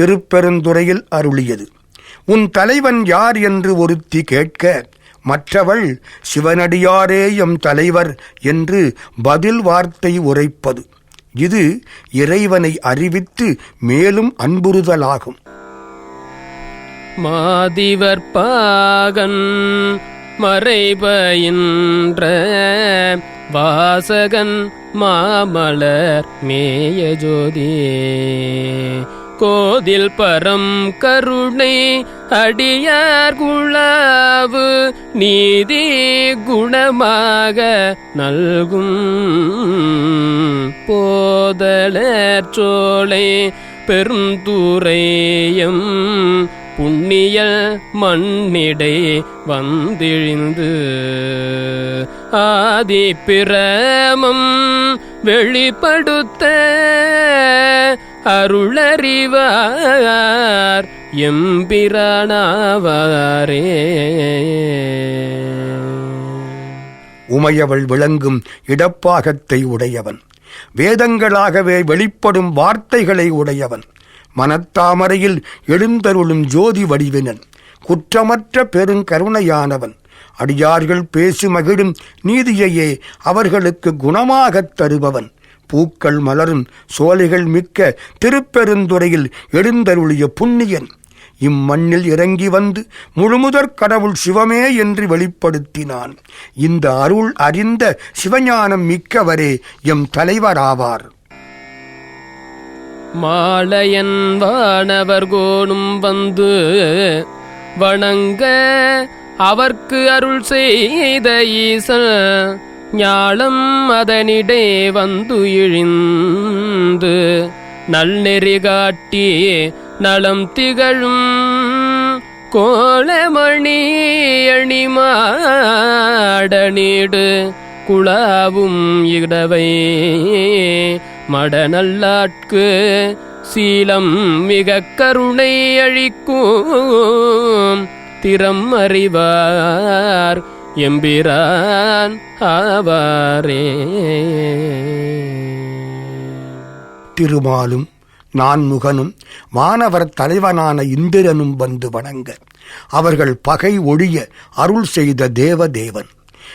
திருப்பெருந்துறையில் அருளியது. உன் தலைவன் யார் என்று ஒருத்தி கேட்க மற்றவள் சிவனடியாரே எம் தலைவர் என்று பதில் வார்த்தை உரைப்பது. இது இறைவனை அறிவித்து மேலும் அன்புறுதலாகும். மாதிவர் பாகன் மறைபயின்ற வாசகன் மாமலர் மேய ஜோதியே கோதில் பரம் கருணை அடியார் குழாவு நீதி குணமாக நல்கும். போதலர் சோலை பெருந்துரையம் புண்ணியல் மண்ணிடை வந்திழிந்து. ஆதி பிரமம் வெளிப்படுத்த அருளறிவார். எம்பிரானாவாரே. உமையவள் விளங்கும் இடப்பாகத்தை உடையவன். வேதங்களாகவே வெளிப்படும் வார்த்தைகளை உடையவன். மனத்தாமரையில் எழுந்தருளும் ஜோதி வடிவினன். குற்றமற்ற பெருங்கருணையானவன். அடியார்கள் பேசி மகிழும் நீதியையே அவர்களுக்கு குணமாகத் தருபவன். பூக்கள் மலரும் சோலைகள் மிக்க திருப்பெருந்துறையில் எழுந்தருளிய புண்ணியன். இம்மண்ணில் இறங்கி வந்து முழுமுதற் கடவுள் சிவமே என்று வெளிப்படுத்தினான். இந்த அருள் அறிந்த சிவஞானம் மிக்கவரே எம் தலைவராவார். மாலையன் வானவர் கோணும் வந்து வணங்க அவர்க்கு அருள் செய்த ஈசன். ஞாலம் அதனிடே வந்து இழிந்து நல்நெறி காட்டி நலம் திகழும் கோலமணி அணிமாடனீடு குழாவும் இடவை மடநல்லாட்கு சீலம் மிக கருணை அழிக்கும் திறம் அறிவார் எம்பிரான் ஆவாரே. திருமாலும் நான்முகனும் வானவர் தலைவனான இந்திரனும் வந்து வணங்க. அவர்கள் பகை ஒழிய அருள் செய்த தேவ தேவன்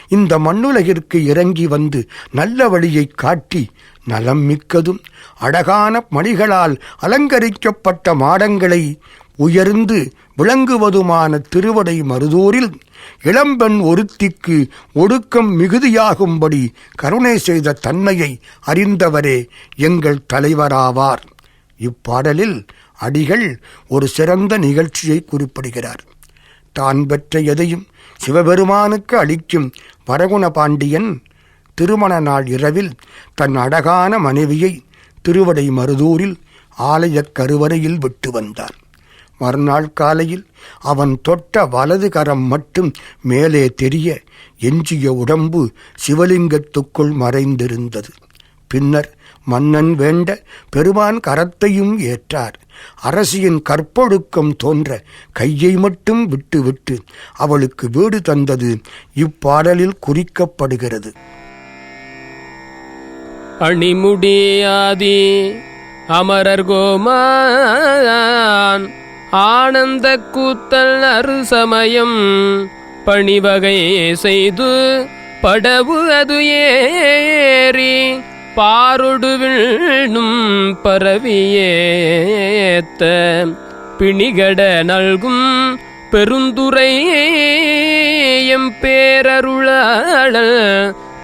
இந்த மண்ணுலகிற்கு இறங்கி வந்து நல்ல வழியைக் காட்டி நலம் மிக்கதும் அழகான மணிகளால் அலங்கரிக்கப்பட்ட மாடங்களை உயர்ந்து விளங்குவதுமான திருவடை மருதூரில் இளம்பெண் ஒருத்திக்கு ஒடுக்கம் மிகுதியாகும்படி கருணை செய்த தன்மையை அறிந்தவரே எங்கள் தலைவராவார். இப்பாடலில் அடிகள் ஒரு சிறந்த நிகழ்ச்சியை குறிப்பிடுகிறார். தான் பெற்ற எதையும் சிவபெருமானுக்கு அளிக்கும் வரகுண பாண்டியன் திருமண நாள் இரவில் தன் அழகான மனைவியை திருவடை மருதூரில் ஆலயக் கருவறையில் விட்டு வந்தார். மறுநாள் காலையில் அவன் தொட்ட வலது கரம் மட்டும் மேலே தெரிய எஞ்சிய உடம்பு சிவலிங்கத்துக்குள் மறைந்திருந்தது. பின்னர் மன்னன் வேண்ட பெருமான் கரத்தையும் ஏற்றார். அரசியின் கற்பொழுக்கம் தோன்ற கையை மட்டும் விட்டுவிட்டு அவளுக்கு வீடு தந்தது இப்பாடலில் குறிக்கப்படுகிறது. அணிமுடியாதி அமரர் கோமான் ஆனந்த கூத்தல் அருசமயம் பணிவகை செய்து படவு அது ஏறி பாருடுவிழும் பரவியேத்த பிணிகட நல்கும் பெருந்துரை எம் பேரருளாளல்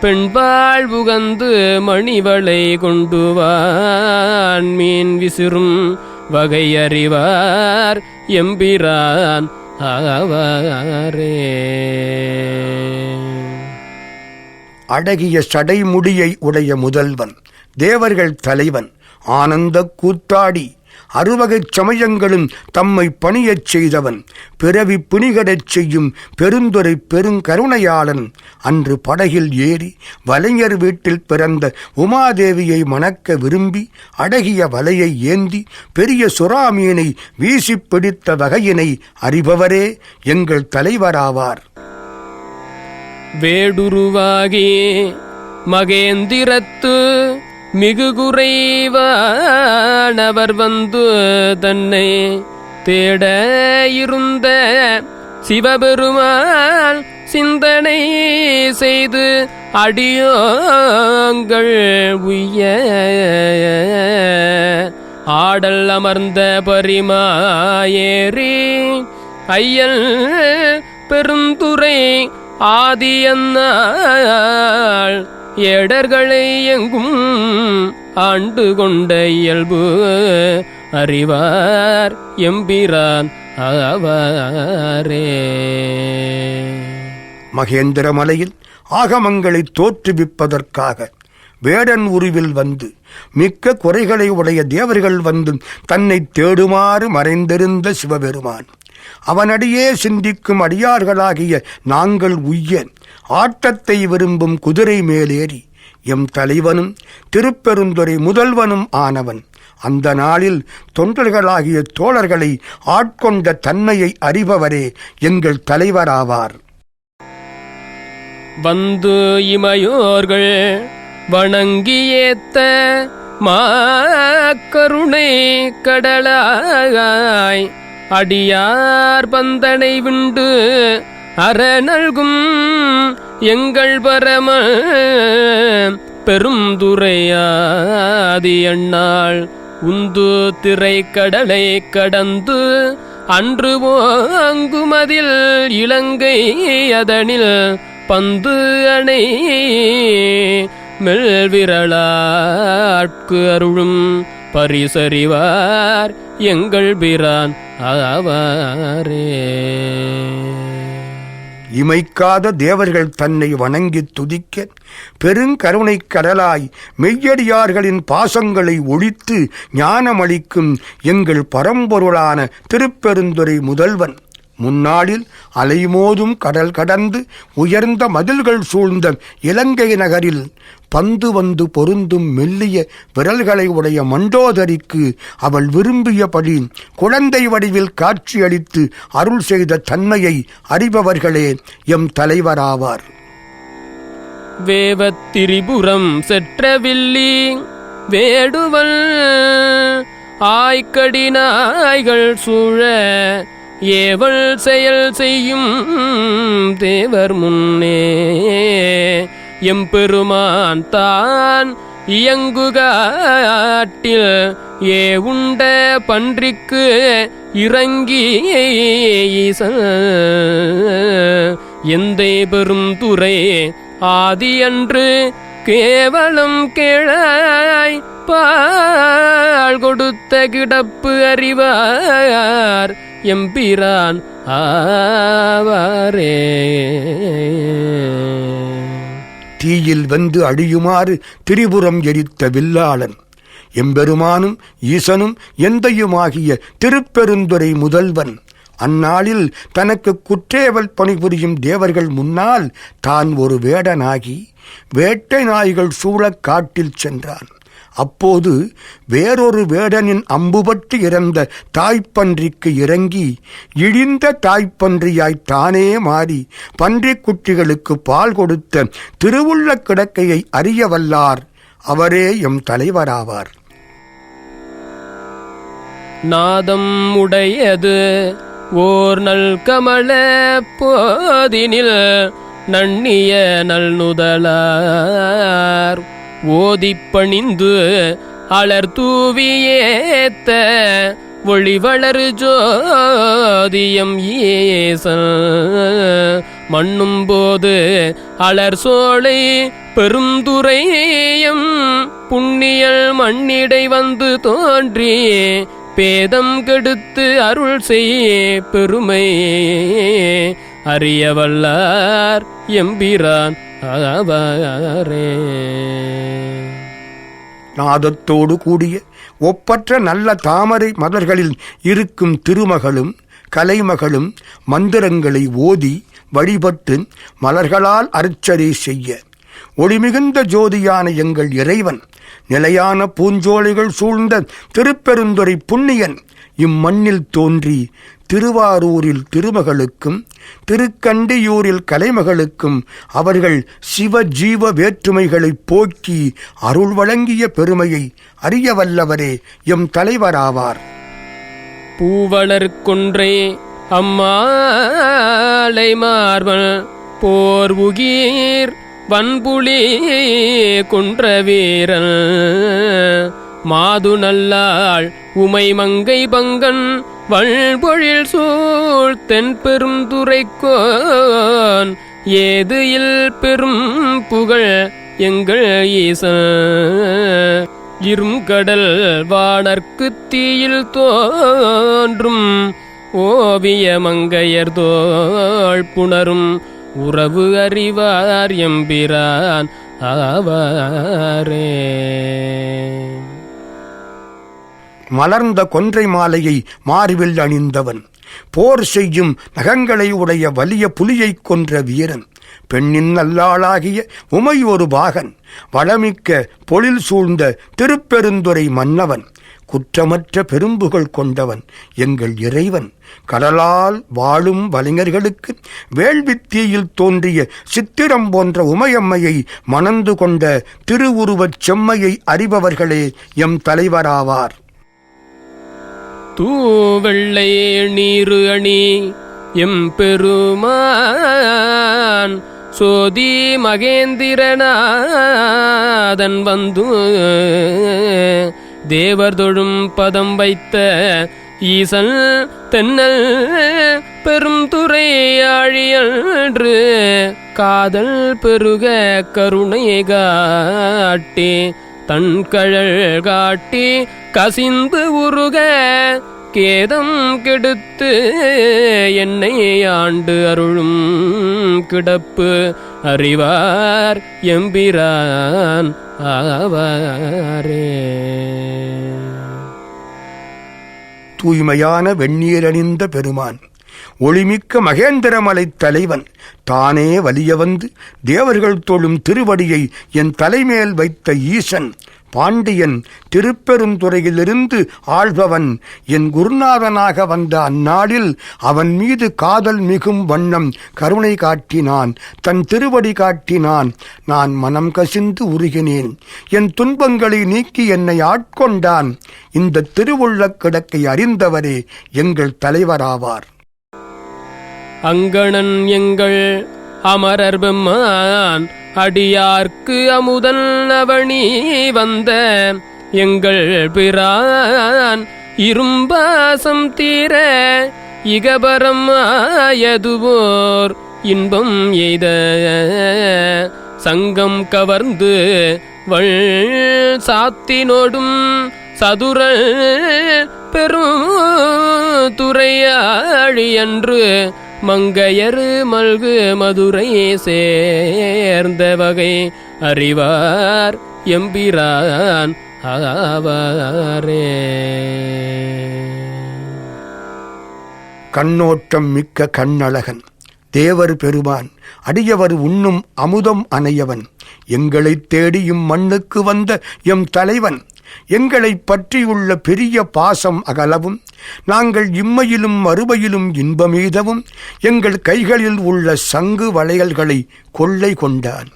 பெண்பாள் உகந்து மணிவளை கொண்டுவான் மீன் விசிறும் வகை அறிவார் எம்பிரான் ஆவாரே. அடகிய சடைமுடியை உடைய முதல்வன் தேவர்கள் தலைவன் ஆனந்த கூத்தாடி அறுவகைச் சமயங்களும் தம்மை பணியச் செய்தவன். பிறவி பிணிகடச் செய்யும் பெருந்துரை பெருங்கருணையாளன். அன்று படகில் ஏறி வலைஞர் வீட்டில் பிறந்த உமாதேவியை மணக்க விரும்பி அடகிய வலையை ஏந்தி பெரிய சுறாமீனை வீசிப் பிடித்த வகையினை அறிபவரே எங்கள் தலைவராவார். வேடுருவாகி மகேந்திரத்து மிகு குறைவானவர் வந்து தன்னை தேட இருந்த சிவபெருமான் சிந்தனை செய்து அடியோங்கள் உய்ய ஆடல் அமர்ந்த பரிமாயேறி ஐயல் பெருந்துரை ஆதியன்னாள் ஏடர்களை எங்கும் ஆண்டு கொண்ட இயல்பு அறிவார் எம்பிரான் ஆவாரே. மகேந்திர மலையில் ஆகமங்களை தோற்றுவிப்பதற்காக வேடன் உருவில் வந்து மிக்க குறைகளை உடைய தேவர்கள் வந்து தன்னை தேடுமாறு மறைந்திருந்த சிவபெருமான். அவனடியே சிந்திக்கும் அடியார்களாகிய நாங்கள் உய்ய ஆட்டத்தை விரும்பும் குதிரை மேலேறி எம் தலைவனும் திருப்பெருந்துறை முதல்வனும் ஆனவன். அந்த நாளில் தொண்டர்களாகிய தோழர்களை ஆட்கொண்ட தன்மையை அறிபவரே எங்கள் தலைவராவார். வந்து இமையோர்கள் வணங்கியேத்த மாக்கருணை கடலாய் அடியார் பந்தனை விண்டு அற நல்கும் எங்கள் பரம பெருந்துரையாதி அண்ணாள். உந்து திரை கடலை கடந்து அன்று ஓங்குமதில் இலங்கை அதனில் பந்து அணை மெல்விரளாட்கு அருளும். பரிசறிவார் எங்கள் பிரான் ஆவாரே. இமைக்காத தேவர்கள் தன்னை வணங்கித் துதிக்க பெருங்கருணைக் கடலாய் மெய்யடியார்களின் பாசங்களை ஒழித்து ஞானமளிக்கும் எங்கள் பரம்பொருளான திருப்பெருந்துறை முதல்வன். முன்னாளில் அலைமோதும் கடல் கடந்து உயர்ந்த மதில்கள் சூழ்ந்த இலங்கை நகரில் பந்து வந்து பொருந்தும் மெல்லிய விரல்களை உடைய மண்டோதரிக்கு அவள் விரும்பியபடி குழந்தை வடிவில் காட்சியளித்து அருள் செய்த தன்மையை அறிபவர்களே எம் தலைவராவார். வேவத்திரிபுரம் செற்றவில்லி வேடுவல் ஆய்க்கடி நாய்கள் சூழ ஏவல் செயல் செய்யும் தேவர் முன்னே. எம்பெருமான் தான் இயங்குகாட்டில் ஏ உண்ட பன்றிக்கு இறங்கி ஈசன் எந்தை பெரும் துறை ஆதியன்று கேவலம் கேழாய் பால் கொடுத்த கிடப்பு அறிவார். எம்பிரான் ஆவாரே. தீயில் வந்து அழியுமாறு திரிபுரம் எரித்த வில்லாளன் எம்பெருமானும் ஈசனும் எந்தையுமாகிய திருப்பெருந்துறை முதல்வன் அந்நாளில் தனக்கு குற்றேவல் பணிபுரியும் தேவர்கள் முன்னால் தான் ஒரு வேடனாகி வேட்டை நாய்கள் சூழக் காட்டில் சென்றான். அப்போது வேறொரு வேடனின் அம்புபட்டு இறந்த தாய்ப்பன்றிக்கு இறங்கி இழிந்த தாய்ப்பன்றியாய் தானே மாறி பன்றிக் குட்டிகளுக்கு பால் கொடுத்த திருவுள்ள கிடக்கையை அறிய வல்லார். அவரே எம் தலைவராவார். நாதம் உடையது ஓர் நல் கமல போதினில் நன்னிய நல் நுதலார் ஓதிப்பணிந்து அலர் தூவியேத்த ஒளிவளரு ஜோதியம் ஈசன் மண்ணும் போது அலர் சோலை பெருந்துரையம் புண்ணியல் மண்ணிடை வந்து தோன்றி பேதம் கெடுத்து அருள் செய்ய பெருமை. அறியவல்லார் எம்பிரான் அவரே நாதத்தோடு கூடிய ஒப்பற்ற நல்ல தாமரை மலர்களில் இருக்கும் திருமகளும் கலைமகளும் மந்திரங்களை ஓதி வழிபட்டு மலர்களால் அர்ச்சனை செய்ய. ஒளிமிகுந்த ஜோதியான எங்கள் இறைவன் நிலையான பூஞ்சோலைகள் சூழ்ந்த திருப்பெருந்துறை புண்ணியன் இம்மண்ணில் தோன்றி திருவாரூரில் திருமகளுக்கும் திருக்கண்டியூரில் கலைமகளுக்கும் அவர்கள் சிவ ஜீவ வேற்றுமைகளை போக்கி அருள் வழங்கிய பெருமையை அறிய வல்லவரே எம் தலைவராவார். பூவளர்குன்றே அம்மாலை மார்பல் போர் உகீர் வன்புளி குன்ற வீரன். மாது நல்லாள் உமை மங்கை பங்கன் வள்பொழில் சூழ் தென் பெரும் துறைக்கோன். ஏது இல் பெரும் புகழ் எங்கள் ஈசன் இருங்கடல் வானர்க்கு தீயில் தோன்றும். ஓவிய மங்கையர் தோள் புணரும் உறவு அறிவார் எம்பிரான் ஆவாரே. மலர்ந்த கொன்றை மாலையை மார்பில் அணிந்தவன். போர் செய்யும் நகங்களை உடைய வலிய புலியைக் கொன்ற வீரன். பெண்ணின் நல்லாளாகிய உமை ஒரு பாகன். வளமிக்க பொழில் சூழ்ந்த திருப்பெருந்துறை மன்னவன். குற்றமற்ற பெரும்புகள் கொண்டவன் எங்கள் இறைவன். கடலால் வாழும் வலைஞர்களுக்கு வேள்வித்தீயில் தோன்றிய சித்திரம் போன்ற உமையம்மையை மணந்து கொண்ட திருவுருவச் செம்மையை அறிபவர்களே எம் தலைவராவார். தூவெள்ளை நீரு அணி எம்பெருமான் சோதி மகேந்திரநாதன் வந்து தேவர் தொழும் பதம் வைத்த ஈசன் தென்னல் பெரும் துறையாழியன்று காதல் பெருக கருணை காட்டே தன் கழல் காட்டி கசிந்து உருக கேதம் கெடுத்து என்னை ஆண்டு அருளும் கிடப்பு அறிவார் எம்பிரான் ஆவாரே. தூய்மையான வெந்நீரணிந்த பெருமான். ஒளிமிக்க மகேந்திரமலைத் தலைவன். தானே வலிய வந்து தேவர்கள் தொழும் திருவடியை என் தலைமேல் வைத்த ஈசன். பாண்டியன் திருப்பெருந்துறையிலிருந்து ஆள்பவன். என் குருநாதனாக வந்த அந்நாளில் அவன் மீது காதல் மிகும் வண்ணம் கருணை காட்டினான். தன் திருவடி காட்டினான். நான் மனம் கசிந்து உருகினேன். என் துன்பங்களை நீக்கி என்னை ஆட்கொண்டான். இந்த திருவுள்ளக் கிடக்கை அறிந்தவரே எங்கள் தலைவராவார். அங்கணன் எங்கள் அமரர் பெம்மான் அடியார்க்கு அமுதன் அவணி வந்த எங்கள் பிரான். இரும்பாசம் தீர இகபரம் ஆயதுவோர் இன்பம் எய்த சங்கம் கவர்ந்து வள் சாத்தினோடும் சதுர பெரும் துறையாழி அன்று மங்கையரு மல்கு மதுரை சேர்ந்த வகை அறிவார் எம்பிரான் ஆவாரே. கண்ணோட்டம் மிக்க கண்ணழகன் தேவர் பெருமான் அடியவர் உண்ணும் அமுதம் அணையவன் எங்களைத் தேடியும் மண்ணுக்கு வந்த எம் தலைவன் எங்களைப் பற்றியுள்ள பெரிய பாசம் அகலவும் நாங்கள் இம்மையிலும் மறுமையிலும் இன்பமீதவும் எங்கள் கைகளில் உள்ள சங்கு வளையல்களை கொள்ளை கொண்டான்.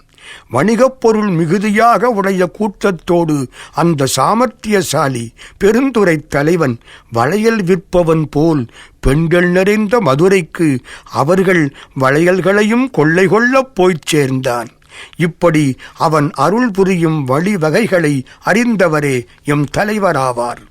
வணிகப் பொருள் மிகுதியாக உடைய கூட்டத்தோடு அந்த சாமர்த்தியசாலி பெருந்துறை தலைவன் வளையல் விற்பவன் போல் பெண்கள் நிறைந்த மதுரைக்கு அவர்கள் வளையல்களையும் கொள்ளை கொள்ளப் போய்ச் சேர்ந்தான். இப்படி அவன் அருள் புரியும் வழிவகைகளை அறிந்தவரே எம் தலைவராவார்.